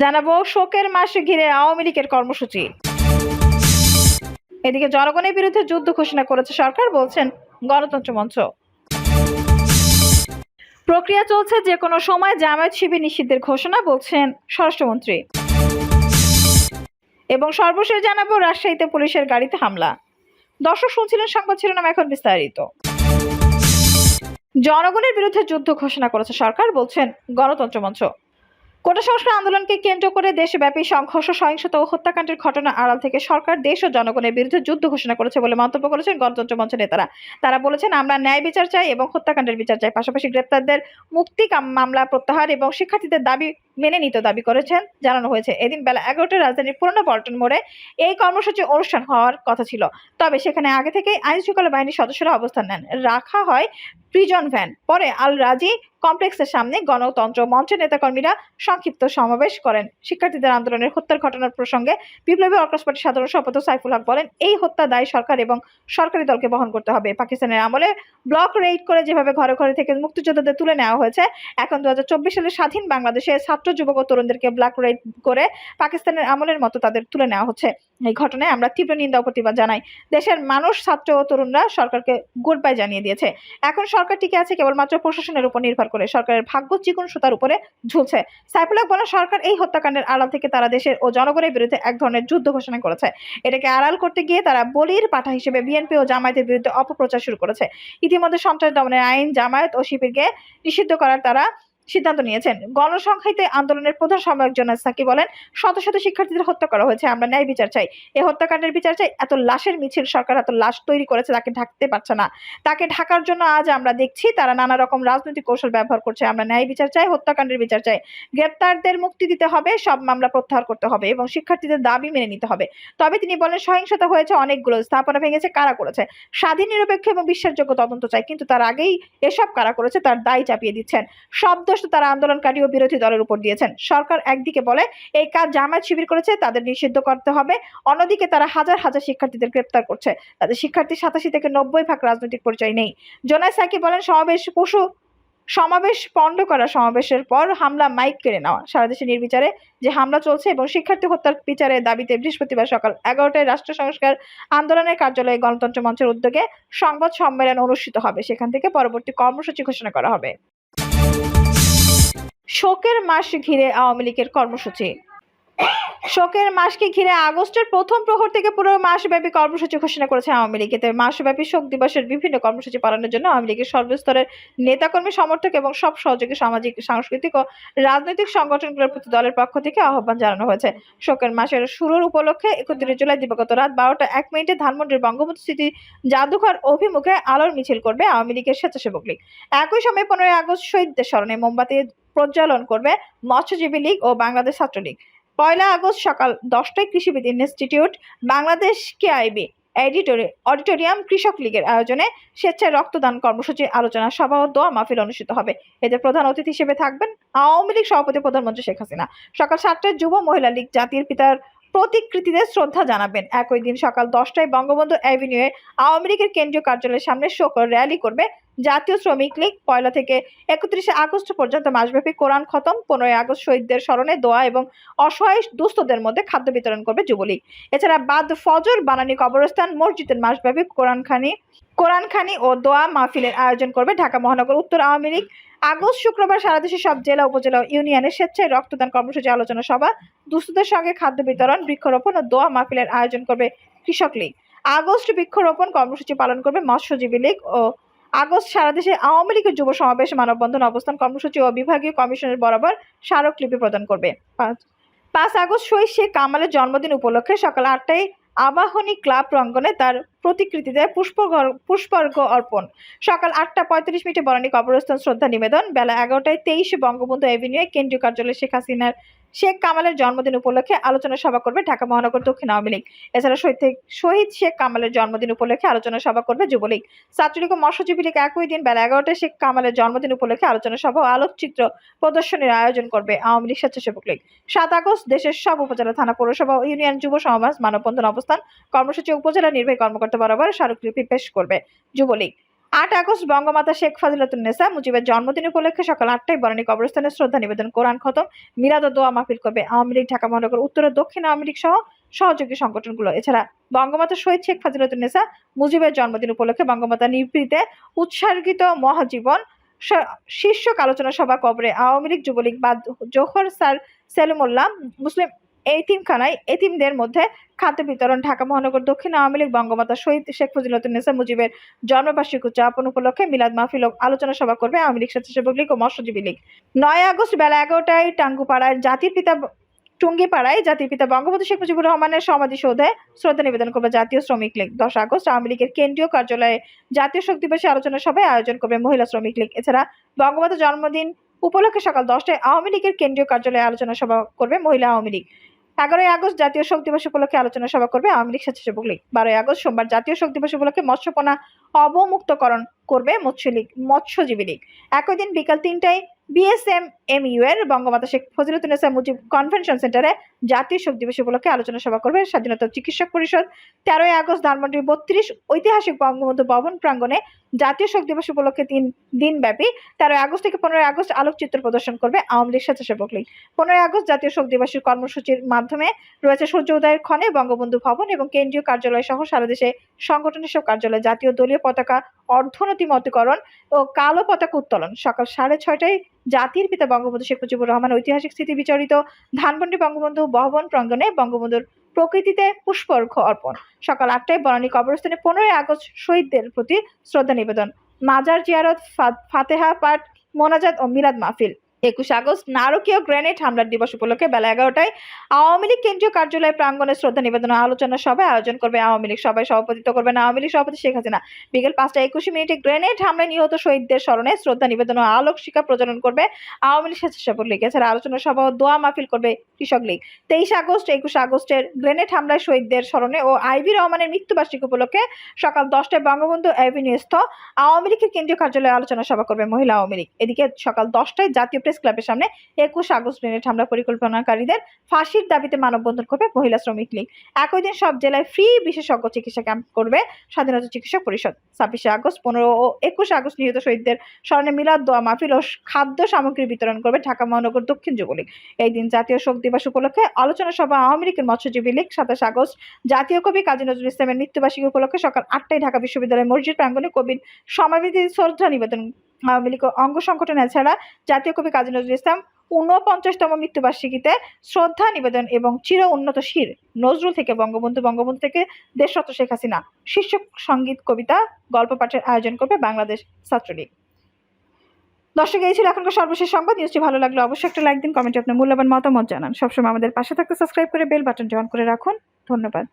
জানাব শোকের মাসে ঘিরে আওয়ামী লীগের কর্মসূচি। এদিকে জনগণের বিরুদ্ধে যুদ্ধ ঘোষণা করেছে সরকার, বলছেন গণতন্ত্র মঞ্চ। প্রক্রিয়া চলছে যে কোনো সময় জামায়াত শিবির নিষিদ্ধের ঘোষণা, বলছেন স্বরাষ্ট্রমন্ত্রী। এবং সর্বশেষ জানাব রাজশাহীতে পুলিশের গাড়িতে হামলা। দর্শক শুনছিলেন সংবাদ শিরোনাম এখন বিস্তারিত। জনগণের বিরুদ্ধে যুদ্ধ ঘোষণা করেছে সরকার, বলছেন গণতন্ত্র মঞ্চ। কোটা সংস্কার আন্দোলনকে কেন্দ্র করে দেশব্যাপী সংঘর্ষ, সহিংসতা ও হত্যাকাণ্ডের ঘটনা আড়াল থেকে সরকার, দেশ ও জনগণের বিরুদ্ধে যুদ্ধ ঘোষণা করেছে বলে মন্তব্য করেছেন গণতন্ত্র মঞ্চ নেতারা। তারা বলেছেন, আমরা ন্যায় বিচার চাই এবং হত্যাকাণ্ডের বিচার চাই। পাশাপাশি গ্রেপ্তারদের মুক্তি মামলা প্রত্যাহার এবং শিক্ষার্থীদের দাবি মেনে নিতে দাবি করেছেন, জানানো হয়েছে। এদিন বেলা এগারোটায় রাজধানীর পুরনো পল্টন মোড়ে এই কর্মসূচি অনুষ্ঠান হওয়ার কথা ছিল। তবে সেখানে আগে থেকেই আইন শৃঙ্খলা বাহিনীর সদস্যরা অবস্থান নেন। রাখা হয় প্রিজন ভ্যান পরে আল রাজি কমপ্লেক্সের সামনে গণতন্ত্র মঞ্চের নেতাকর্মীরা সংক্ষিপ্ত সমাবেশ করেন। শিক্ষার্থীদের আন্দোলনের হত্যার ঘটনার প্রসঙ্গে বিপ্লবী অর্কাস পার্টির সাধারণ সম্পাদক সাইফুল হক বলেন, এই হত্যা দায় সরকার এবং সরকারি দলকে বহন করতে হবে। পাকিস্তানের আমলে ব্লক রেইড করে যেভাবে ঘরে ঘরে থেকে মুক্তিযোদ্ধাদের তুলে নেওয়া হয়েছে, এখন দু সালে স্বাধীন বাংলাদেশে ছাত্র যুবক ও তরুণদেরকে ব্ল্যাক রেড করে পাকিস্তানের আমলের মতো তাদের তুলে নেওয়া হচ্ছে। এই ঘটনায় আমরা তীব্র নিন্দা প্রতিবাদ জানাই। দেশের মানুষ, ছাত্র ও তরুণরা সরকারকে গুড বাই জানিয়ে দিয়েছে। এখন সরকার টিকে আছে কেবলমাত্র প্রশাসনের উপর নির্ভর করে। সরকারের ভাগ্য চিকুন সুতার উপরে ঝুলছে। সাইফুল হক বলেন, সরকার এই হত্যাকাণ্ডের আড়াল থেকে তারা দেশের ও জনগণের বিরুদ্ধে এক ধরনের যুদ্ধ ঘোষণা করেছে। এটাকে আড়াল করতে গিয়ে তারা বলির পাঠা হিসেবে বিএনপি ও জামায়াতের বিরুদ্ধে অপপ্রচার শুরু করেছে। ইতিমধ্যে সন্ত্রাস দমনের আইন জামায়াত ও শিবিরকে নিষিদ্ধ করার তারা সিদ্ধান্ত নিয়েছেন। গণসংখ্যাইতে আন্দোলনের প্রধান সমন্বয়ক জোনাস সাকি বলেন, শত শত শিক্ষার্থীদের হত্যা করা হয়েছে, আমরা ন্যায় বিচার চাই। এই হত্যাকাণ্ডের বিচার চাই, এত লাশের মিছিল সরকার এত লাশ তৈরি করেছে তাকে ঢাকতে পারছে না। তাকে ঢাকার জন্য আজ আমরা দেখছি, তারা নানা রকম রাজনৈতিক কৌশল ব্যবহার করছে, আমরা ন্যায় বিচার চাই, হত্যাকাণ্ডের বিচার চাই। গ্রেপ্তারদের মুক্তি দিতে হবে, সব মামলা প্রত্যাহার করতে হবে এবং শিক্ষার্থীদের দাবি মেনে নিতে হবে। তবে তিনি বলেন, সহিংসতা হয়েছে অনেকগুলো, স্থাপনা ভেঙেছে, কারা করেছে? স্বাধীন, নিরপেক্ষ এবং বিশ্বাসযোগ্য তদন্ত চাই, কিন্তু তার আগেই এসব কারা করেছে তার দায় চাপিয়ে দিচ্ছেন। সব দোষ তো তারা আন্দোলনকারী ও বিরোধী দলের উপর দিয়েছেন। সরকার একদিকে বলে, এই কাজ জামায়াত শিবির করেছে, তাদের নিষিদ্ধ করতে হবে। অন্যদিকে তারা হাজার হাজার শিক্ষার্থীদের গ্রেপ্তার করছে। তাদের শিক্ষার্থী সাতাশি থেকে নব্বই ভাগ রাজনৈতিক পরিচয় নেই। জোনাই সাকি বলেন, সমাবেশ পশু, সমাবেশ পণ্ড করা সমাবেশের পর হামলা মাইক কেড়ে নেওয়া। সারা দেশে নির্বিচারে যে হামলা চলছে এবং শিক্ষার্থী হত্যার বিচারের দাবিতে বৃহস্পতিবার সকাল এগারোটায় রাষ্ট্র সংস্কার আন্দোলনের কার্যালয়ে গণতন্ত্র মঞ্চের উদ্যোগে সংবাদ সম্মেলন অনুষ্ঠিত হবে। সেখান থেকে পরবর্তী কর্মসূচি ঘোষণা করা হবে। শোকের মাস ঘিরে আওয়ামী লীগের কর্মসূচি। শোকের মাসকে ঘিরে আগস্টের প্রথম প্রহর থেকে পুরো মাসব্যাপী কর্মসূচি ঘোষণা করেছে আওয়ামী লীগ। এতে মাসব্যাপী শোক দিবসের বিভিন্ন কর্মসূচি পালনের জন্য আওয়ামী লীগের সর্বস্তরের নেতাকর্মী, সমর্থক এবং সব সহযোগী সামাজিক, সাংস্কৃতিক ও রাজনৈতিক সংগঠনগুলোর প্রতি দলের পক্ষ থেকে আহ্বান জানানো হয়েছে। শোকের মাসের শুরুর উপলক্ষে একত্রিশ জুলাই দিবাগত রাত বারোটা এক মিনিটে ধানমন্ডির বঙ্গবন্ধু স্মৃতি জাদুঘর অভিমুখে আলোর মিছিল করবে আওয়ামী লীগের স্বেচ্ছাসেবক লীগ। একই সময় পনেরোই আগস্ট শহীদদের স্মরণে মোমবাতি প্রজ্বলন করবে মৎস্যজীবী লীগ ও বাংলাদেশ ছাত্রলীগ। পয়লা আগস্ট সকাল দশটায় কৃষিবিদ ইনস্টিটিউট, বাংলাদেশ কেআইবি এডিটোরি, অডিটোরিয়াম কৃষক লীগের আয়োজনে স্বেচ্ছায় রক্তদান কর্মসূচি, আলোচনা সভা ও দোয়া মাহফিল অনুষ্ঠিত হবে। এতে প্রধান অতিথি হিসেবে থাকবেন আওয়ামী লীগ সভাপতি প্রধানমন্ত্রী শেখ হাসিনা। সকাল সাতটায় যুব মহিলা লীগ জাতির পিতার প্রতিকৃতিতে শ্রদ্ধা জানাবেন। একই দিন সকাল দশটায় বঙ্গবন্ধু অ্যাভিনিউয়ে আওয়ামী লীগের কেন্দ্রীয় কার্যালয়ের সামনে শোক র্যালি করবে জাতীয় শ্রমিক লীগ। পয়লা থেকে একত্রিশে আগস্ট পর্যন্ত মাসব্যাপী কোরআন খতম, পনেরোই আগস্ট শহীদদের স্মরণে দোয়া এবং অসহায় দুস্থদের মধ্যে খাদ্য বিতরণ করবে যুবলীগ। এছাড়া বাদ ফজর বানানী কবরস্থান, মসজিদের মাসব্যাপী কোরআনখানি কোরআনখানি ও দোয়া মাহফিলের আয়োজন করবে ঢাকা মহানগর উত্তর আওয়ামী লীগ। আগস্ট, শুক্রবার সারা দেশের সব জেলা, উপজেলা ইউনিয়নে স্বেচ্ছায় রক্তদান কর্মসূচি আলোচনা সভা। দুস্থদের সঙ্গে খাদ্য বিতরণ, বৃক্ষরোপণ ও দোয়া মাহফিলের আয়োজন করবে কৃষক লীগ। আগস্ট বৃক্ষরোপণ কর্মসূচি পালন করবে মৎস্যজীবী লীগ ও আগস্ট সারা দেশে আওয়ামী লীগের যুব সমাবেশ, মানববন্ধন, অবস্থান কর্মসূচি ও বিভাগীয় কমিশনের বরাবর স্মারকলিপি প্রদান করবে। পাঁচ আগস্ট শহীদ শেখ কামালের জন্মদিন উপলক্ষে সকাল আটটায় আবাহনী ক্লাব প্রাঙ্গণে তার প্রতিকৃতিতে পুষ্প পুষ্পার্ঘ অর্পণ। সকাল আটটা পঁয়ত্রিশ মিনিটে বনানী কবরস্থান শ্রদ্ধা নিবেদন। বেলা এগারোটায় তেইশে বঙ্গবন্ধু এভিনিউয়ে কেন্দ্রীয় কার্যালয়ে শেখ হাসিনার শেখ কামালের জন্মদিন উপলক্ষে আলোচনা সভা করবে ঢাকা মহানগর দক্ষিণ আওয়ামী লীগ। এছাড়া শহীদ শেখ কামালের জন্মদিন উপলক্ষে আলোচনা সভা করবে যুবলীগ। ছাত্রলীগ ও মৎস্যজীবী লীগ একই দিন বেলা এগারোটায় শেখ কামালের জন্মদিন উপলক্ষে আলোচনা সভা ও আলোকচিত্র প্রদর্শনীর আয়োজন করবে আওয়ামী লীগ স্বেচ্ছাসেবক লীগ। সাত আগস্ট দেশের সব উপজেলা, থানা, পৌরসভা ও ইউনিয়ন যুব সমাজ মানববন্ধন অবস্থান। কর্মসূচি উপজেলা নির্বাহী কর্মকর্তা বরাবর স্মারকলিপি পেশ করবে যুবলীগ। আট আগস্ট বঙ্গমাতা শেখ ফাজিলাতুন্নেসা মুজিবের জন্মদিন উপলক্ষে সকাল আটটায় বনানী কবরস্থানে শ্রদ্ধা নিবেদন, কোরআন খতম, মিলাদ দোয়া মাহফিল করবে আওয়ামী লীগ, ঢাকা মহানগর উত্তর ও দক্ষিণ আওয়ামী লীগ সহ সহযোগী সংগঠনগুলো। এছাড়া বঙ্গমাতা শহীদ শেখ ফাজিলাতুন্নেসা মুজিবের জন্মদিন উপলক্ষে বঙ্গমাতা নিবৃত্তে উৎসর্গিত মহাজীবন শীর্ষক আলোচনা সভা কবরে আওয়ামী লীগ যুবলীগ বা জোহর স্যার সেলিমুল্লাহ মুসলিম এতিমখানায় এতিমদের মধ্যে খাদ্য বিতরণ, ঢাকা মহানগর, দক্ষিণ আওয়ামী লীগ, বঙ্গমাতা শহীদ শেখ ফজিলতুন্নেসা মুজিবের জন্মবার্ষিকী উদযাপন উপলক্ষে মিলাদ মাহফিল আলোচনা সভা করবে আওয়ামী লীগ স্বেচ্ছাসেবক লীগ ও মৎস্যজীবী লীগ। নয় আগস্ট বেলা এগারোটায় টাঙ্গুপাড়ায় জাতির পিতা টুঙ্গিপাড়ায় জাতির পিতা বঙ্গবন্ধু শেখ মুজিবুর রহমানের সমাধিসৌধে শ্রদ্ধা নিবেদন করবে জাতীয় শ্রমিক লীগ। দশ আগস্ট আওয়ামী লীগের কেন্দ্রীয় কার্যালয়ে জাতীয় শোক দিবসে আলোচনা সভায় আয়োজন করবে মহিলা শ্রমিক লীগ। এছাড়া বঙ্গবন্ধু জন্মদিন উপলক্ষে সকাল দশটায় আওয়ামী লীগের কেন্দ্রীয় কার্যালয়ে আলোচনা সভা করবে মহিলা আওয়ামী লীগ। এগারোই আগস্ট জাতীয় শোক দিবস উপলক্ষে আলোচনা সভা করবে আওয়ামী লীগ স্বেচ্ছাসেবক লীগ। বারোই আগস্ট সোমবার জাতীয় শোক দিবস উপলক্ষে মৎস্যপনা অবমুক্তকরণ করবে মৎস্য লীগ মৎস্যজীবী লীগ। একই দিন বিকাল তিনটায় বিএসএম এমইউ এর বঙ্গমাতা শেখ ফজিলতুন্নেসা মুজিব কনভেনশন সেন্টারে জাতীয় শোক দিবস উপলক্ষে আলোচনা সভা করবে স্বাধীনতা চিকিৎসক পরিষদ। তেরোই আগস্ট ধানমন্ডির বত্রিশ ঐতিহাসিক বঙ্গবন্ধু ভবন প্রাঙ্গণে জাতীয় শোক দিবস উপলক্ষে তিন দিনব্যাপী তেরোই আগস্ট থেকে পনেরোই আগস্ট আলোকচিত্র প্রদর্শন করবে আওয়ামী লীগ স্বেচ্ছাসেবক লীগ। পনেরোই আগস্ট জাতীয় শোক দিবসের কর্মসূচির মাধ্যমে রয়েছে সূর্য উদয়ের ক্ষণে বঙ্গবন্ধু ভবন এবং কেন্দ্রীয় কার্যালয় সহ সারা দেশে সংগঠনের সব কার্যালয়, জাতীয় দলীয় পতাকা অর্ধনৈতিমতীকরণ ও কালো পতাকা উত্তোলন। সকাল সাড়ে ছয়টায় জাতির পিতা বঙ্গবন্ধু শেখ মুজিবুর রহমান ঐতিহাসিক স্থিতি বিচারিত ধানমন্ডি বঙ্গবন্ধু ভবন প্রাঙ্গণে বঙ্গবন্ধুর প্রকৃতিতে পুষ্পর্ঘ অর্পণ। সকাল আটটায় বনানী কবরস্থানে পনেরোই আগস্ট শহীদদের প্রতি শ্রদ্ধা নিবেদন। মাজার জিয়ারত ফাতেহা পাঠ, মোনাজাত ও মিলাদ মাহফিল। একুশ আগস্ট নারকীয় গ্রেনেড হামলার দিবস উপলক্ষে বেলা এগারোটায় আওয়ামী লীগ কেন্দ্রীয় কার্যালয় প্রাঙ্গণে শ্রদ্ধা নিবেদন আলোচনা সভায় আয়োজন করবে আওয়ামী লীগ। সভায় সভাপতিত্ব করবেন আওয়ামী লীগ সভাপতি শেখ হাসিনা। বিকেল পাঁচটা একুশে মিনিটে গ্রেনেড হামলায় নিহত শহীদদের স্মরণে শ্রদ্ধা নিবেদন ও আলোক শিকা প্রজনন করবে আওয়ামী লীগ স্বেচ্ছাসেবক লীগ। এছাড়া আলোচনা সভা ও দোয়া মাহফিল করবে কৃষক লীগ। তেইশ আগস্ট, একুশ আগস্টের গ্রেনেড হামলায় শহীদদের স্মরণে ও আইভি রহমানের মৃত্যুবার্ষিকী উপলক্ষে সকাল দশটায় বঙ্গবন্ধু অ্যাভিনিউস্থ আওয়ামী লীগের কেন্দ্রীয় কার্যালয়ে আলোচনা সভা করবে মহিলা আওয়ামী লীগ। এদিকে সকাল দশটায় জাতীয় প্রেস ক্লাবের সামনে একুশ আগস্ট গ্রেনেড হামলা পরিকল্পনাকারীদের ফাঁসির দাবিতে মানববন্ধন করবে মহিলা শ্রমিক লীগ। একই দিন সব জেলায় ফ্রি বিশেষজ্ঞ চিকিৎসা ক্যাম্প করবে স্বাধীনতা চিকিৎসক পরিষদ। ছাব্বিশে আগস্ট, পনেরো ও একুশে আগস্ট নিহত শহীদদের স্মরণে মিলাদ, দোয়া, মাহফিল ও খাদ্য সামগ্রী বিতরণ করবে ঢাকা মহানগর দক্ষিণ যুবলীগ। এই দিন জাতীয় শোক দিবস উপলক্ষে আলোচনা সভা আওয়ামী লীগের মৎস্যজীবী লীগ, সাতাশ আগস্ট, জাতীয় কবি কাজী নজরুল ইসলামের মৃত্যুবার্ষিকী উপলক্ষে সকাল আটটায় ঢাকা বিশ্ববিদ্যালয়ের মসজিদ প্রাঙ্গণে কবির সমাবেদী শ্রদ্ধা নিবেদন আওয়ামী লীগ অঙ্গ সংগঠন এছাড়া জাতীয় কবি কাজী নজরুল ইসলাম ঊনপঞ্চাশতম মৃত্যুবার্ষিকীতে শ্রদ্ধা নিবেদন এবং চির উন্নত শির নজরুল থেকে বঙ্গবন্ধু বঙ্গবন্ধু থেকে দেশরত্ন শেখ হাসিনা শীর্ষক সংগীত, কবিতা, গল্প পাঠের আয়োজন করবে বাংলাদেশ ছাত্রলীগ। দর্শক, এই ছিল এখনকার সর্বশেষ সংবাদ। নিউজটি ভালো লাগলে অবশ্যই একটা লাইক দিন, কমেন্টে আপনার মূল্যবান মতামত জানান। সবসময় আমাদের পাশে থাকতে সাবস্ক্রাইব করে বেল বাটনটি অন করে রাখুন। ধন্যবাদ।